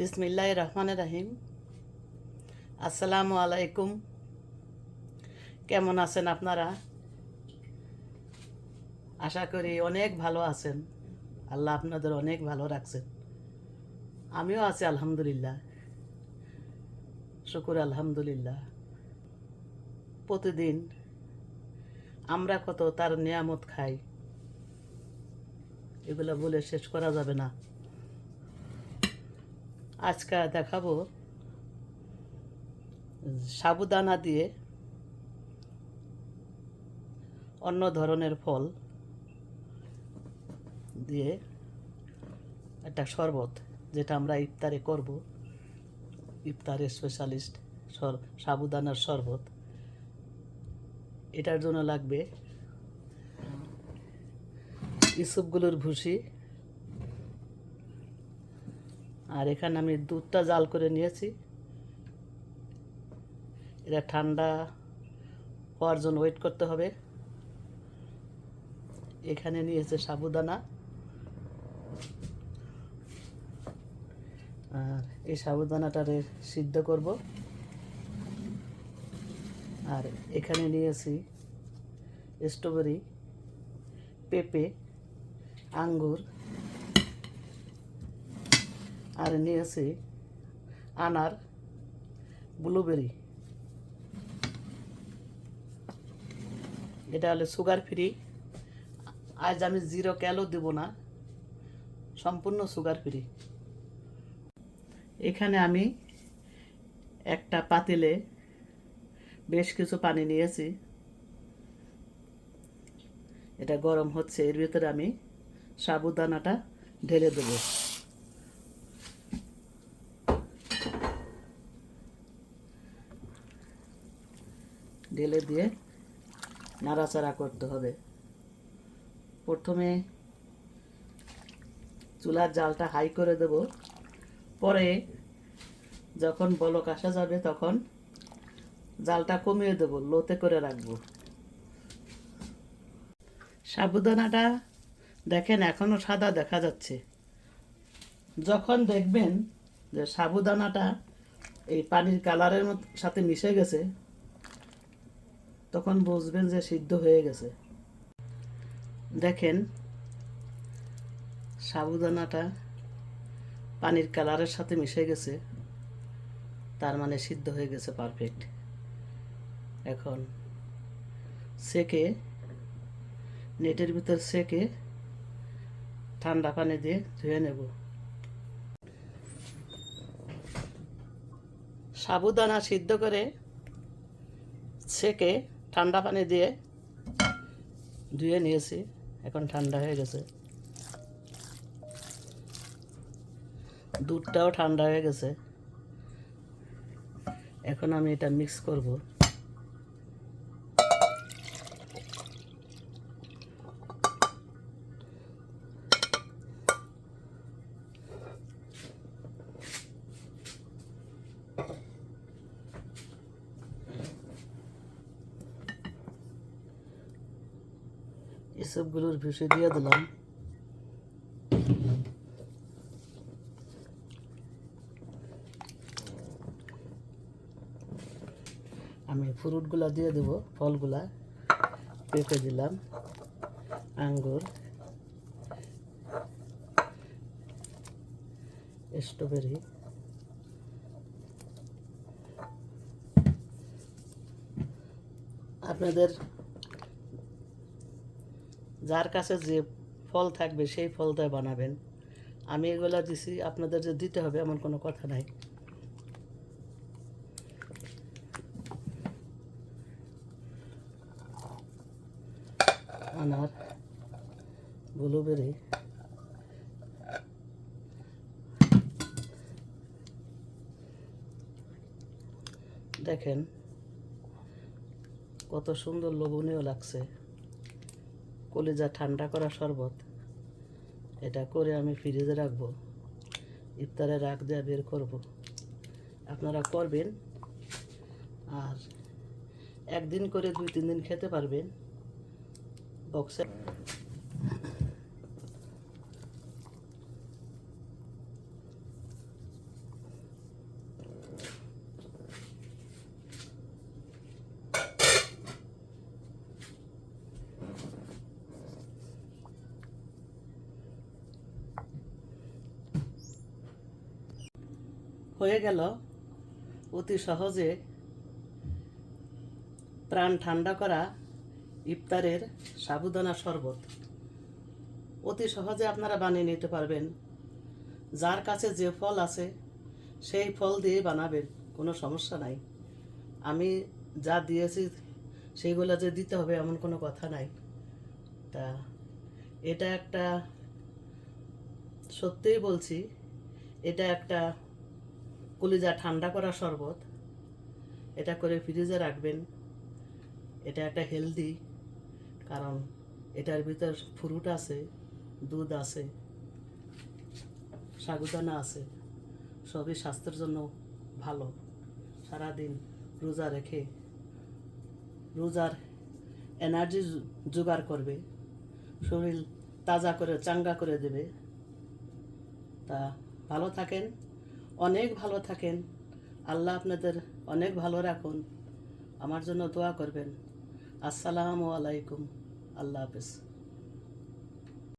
বিসমিল্লাহ রহমান রাহিম। আসসালামু আলাইকুম। কেমন আছেন আপনারা? আশা করি অনেক ভালো আছেন। আল্লাহ আপনাদের অনেক ভালো রাখছেন। আমিও আছি, আলহামদুলিল্লাহ। শুকুর, আলহামদুলিল্লাহ। প্রতিদিন আমরা কত তার নিয়ামত খাই? এগুলো বলে শেষ করা যাবে না। আজকে দেখাবো সাবুদানা দিয়ে অন্য ধরনের ফল দিয়ে একটা শরবত, যেটা আমরা ইফতারে করব। ইফতারে স্পেশালিস্ট সর, সাবুদানার শরবত। এটার জন্য লাগবে ইসুপগুলোর ভুসি আর এখানে আমি দুধটা জাল করে নিয়েছি। এটা ঠান্ডা হওয়ার জন্য ওয়েট করতে হবে। এখানে নিয়েছে সাবুদানা। আর এই সাবুদানাটারে সিদ্ধ করব। আর এখানে নিয়েছি স্ট্রবেরি পেঁপে, আঙ্গুর আর নিয়েছি আনার ব্লুবেরি এটা হলো সুগার ফ্রি আজ আমি জিরো ক্যালো দেব না, সম্পূর্ণ সুগার ফ্রি এখানে আমি একটা পাতিলে বেশ কিছু পানি নিয়েছি। এটা গরম হচ্ছে, এর ভিতরে আমি সাবুদানাটা ঢেলে দেবো। ঢেলে দিয়ে নাড়াচাড়া করতে হবে। প্রথমে চুলার জালটা হাই করে দেব। পরে যখন বলক আসা যাবে তখন জালটা কমিয়ে দেব, লোতে করে রাখব। সাবুদানাটা দেখেন এখনও সাদা দেখা যাচ্ছে। যখন দেখবেন যে সাবুদানাটা এই পানির কালারের সাথে মিশে গেছে তখন বুঝবেন যে সিদ্ধ হয়ে গেছে। দেখেন, সাবুদানাটা পানির কালারের সাথে মিশে গেছে, তার মানে সিদ্ধ হয়ে গেছে পারফেক্ট এখন সেকে, নেটের ভিতর সেকে ঠান্ডা পানি দিয়ে ধুয়ে নেব। সাবুদানা সিদ্ধ করে সেকে ঠান্ডা পানি দিয়ে ধুয়ে নিয়েছি। এখন ঠান্ডা হয়ে গেছে। দুধটাও ঠান্ডা হয়ে গেছে। এখন আমি এটা মিক্স করব। এসবগুলোর ভুষি দিয়ে দিলাম। আমি ফ্রুটগুলা দিয়ে দেবো ফলগুলা পেঁপে দিলাম আঙ্গুর স্ট্রবেরি আপনাদের যার কাছে যে ফল থাকবে সেই ফলটাই বানাবেন। আমি এগুলা দিছি, আপনাদের যে দিতে হবে এমন কোনো কথা নাই। আনার ব্লুবেরি। দেখেন, কত সুন্দর লোভনীয় লাগছে। কলিজা ঠান্ডা করা শরবত। এটা করে আমি ফ্রিজে রাখব। ইফতারে রাখ দেওয়া বের করব। আপনারা করবেন। আর একদিন করে দুই তিন দিন খেতে পারবেন। বক্সে হয়ে গেল অতি সহজে প্রাণ ঠান্ডা করা ইফতারের সাবুদানা শরবত। অতি সহজে আপনারা বানিয়ে নিতে পারবেন। যার কাছে যে ফল আছে, সেই ফল দিয়ে বানাবেন, কোনো সমস্যা নাই। আমি যা দিয়েছি সেইগুলো যে দিতে হবে, এমন কোনো কথা নাই। তা, এটা একটা, সত্যিই বলছি, এটা একটা কলিজা ঠান্ডা করা শরবত, এটা করে ফ্রিজে রাখবেন। এটা একটা হেলদি কারণ এটার ভিতর ফ্রুট আছে, দুধ আছে, সাগুদানা আছে, সবই স্বাস্থ্যের জন্য ভালো। সারাদিন রোজা রেখে, রোজার এনার্জি জোগাড় করবে। শরীর তাজা করে, চাঙ্গা করে দেবে। তা ভালো থাকেন। অনেক ভালো থাকেন। আল্লাহ আপনাদের অনেক ভালো রাখুন। আমার জন্য দোয়া করবেন। আসসালামু আলাইকুম। আল্লাহ হাফেজ।